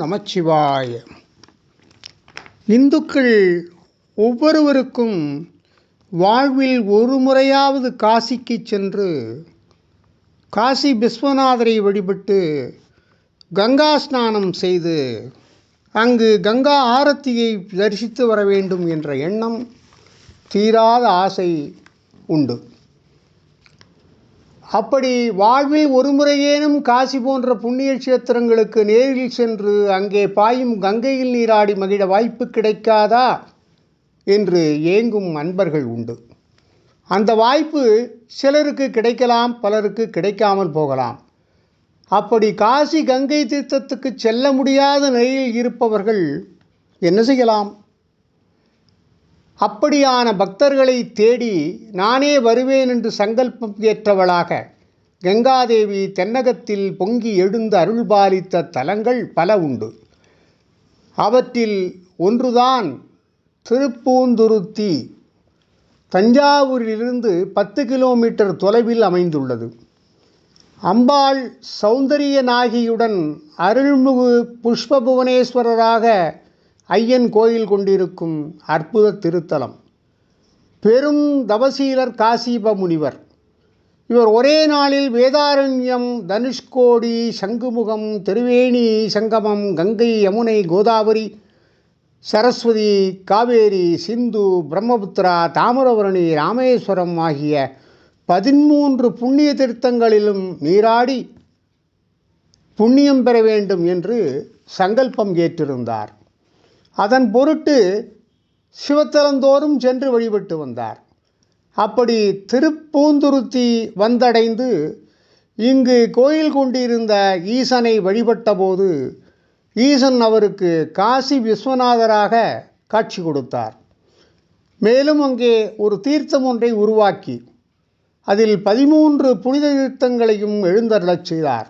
நமச்சிவாய. இந்துக்கள் ஒவ்வொருவருக்கும் வாழ்வில் ஒரு முறையாவது காசிக்கு சென்று காசி விஸ்வநாதரை வழிபட்டு கங்கா ஸ்நானம் செய்து அங்கு கங்கா ஆரத்தியை தரிசித்து வர வேண்டும் என்ற எண்ணம் தீராத ஆசை உண்டு. அப்படி வாழ்வில் ஒரு முறையேனும் காசி போன்ற புண்ணிய கஷேத்திரங்களுக்கு நேரில் சென்று அங்கே பாயும் கங்கையில் நீராடி மகிழ வாய்ப்பு கிடைக்காதா? என்று ஏங்கும் அன்பர்கள் உண்டு. அந்த வாய்ப்பு சிலருக்கு கிடைக்கலாம் பலருக்கு கிடைக்காமல் போகலாம். அப்படி காசி கங்கை தீர்த்தத்துக்கு செல்ல முடியாத நிலையில் இருப்பவர்கள் என்ன செய்யலாம்? அப்படியான பக்தர்களை தேடி நானே வருவேன் என்று சங்கல்பம் ஏற்றவளாக கங்காதேவி தென்னகத்தில் பொங்கி எழுந்து அருள்பாலித்த தலங்கள் பல உண்டு. அவற்றில் ஒன்றுதான் திருப்பூந்துருத்தி. தஞ்சாவூரிலிருந்து பத்து கிலோமீட்டர் தொலைவில் அமைந்துள்ளது. அம்பாள் சௌந்தரிய நாகியுடன் அருள்முகு புஷ்ப புவனேஸ்வரராக ஐயன் கோயில் கொண்டிருக்கும் அற்புத திருத்தலம். பெரும் தவசீலர் காசிப முனிவர். இவர் ஒரே நாளில் வேதாரண்யம் தனுஷ்கோடி சங்குமுகம் திருவேணி சங்கமம் கங்கை யமுனை கோதாவரி சரஸ்வதி காவேரி சிந்து பிரம்மபுத்திரா தாமிரபரணி ராமேஸ்வரம் ஆகிய பதிமூன்று புண்ணிய திருத்தங்களிலும் நீராடி புண்ணியம் பெற வேண்டும் என்று சங்கல்பம் ஏற்றிருந்தார். அதன் பொருட்டு சிவத்தலந்தோறும் சென்று வழிபட்டு வந்தார். அப்படி திருப்பூந்துருத்தி வந்தடைந்து இங்கு கோயில் கொண்டிருந்த ஈசனை வழிபட்டபோது ஈசன் அவருக்கு காசி விஸ்வநாதராக காட்சி கொடுத்தார். மேலும் அங்கே ஒரு தீர்த்தம் ஒன்றை உருவாக்கி அதில் பதிமூன்று புனித தீர்த்தங்களையும் எழுந்தருளச் செய்தார்.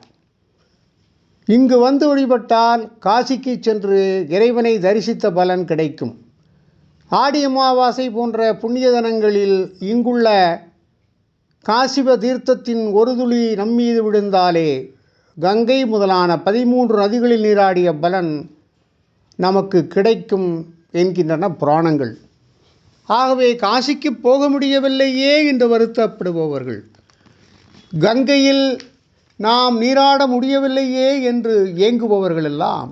இங்கு வந்து வழிபட்டால் காசிக்கு சென்று இறைவனை தரிசித்த பலன் கிடைக்கும். ஆடி அமாவாசை போன்ற புண்ணிய தினங்களில் இங்குள்ள காசிப தீர்த்தத்தின் ஒரு துளி நம்மீது விழுந்தாலே கங்கை முதலான பதிமூன்று நதிகளில் நீராடிய பலன் நமக்கு கிடைக்கும் என்கின்றன புராணங்கள். ஆகவே காசிக்கு போக முடியவில்லையே என்று வருத்தப்படுபவர்கள். கங்கையில் நாம் நீராட முடியவில்லையே என்று ஏங்குபவர்களெல்லாம்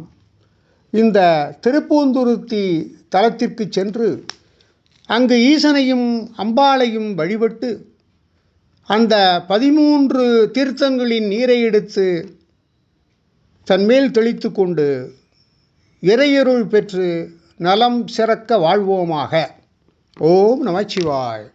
இந்த திருப்பூந்துருத்தி தலத்திற்கு சென்று அங்கு ஈசனையும் அம்பாளையும் வழிபட்டு அந்த பதிமூன்று தீர்த்தங்களின் நீரை எடுத்து தன்மேல் தெளித்து கொண்டு இறையருள் பெற்று நலம் சிறக்க வாழ்வோமாக. ஓம் நமச்சிவாய்.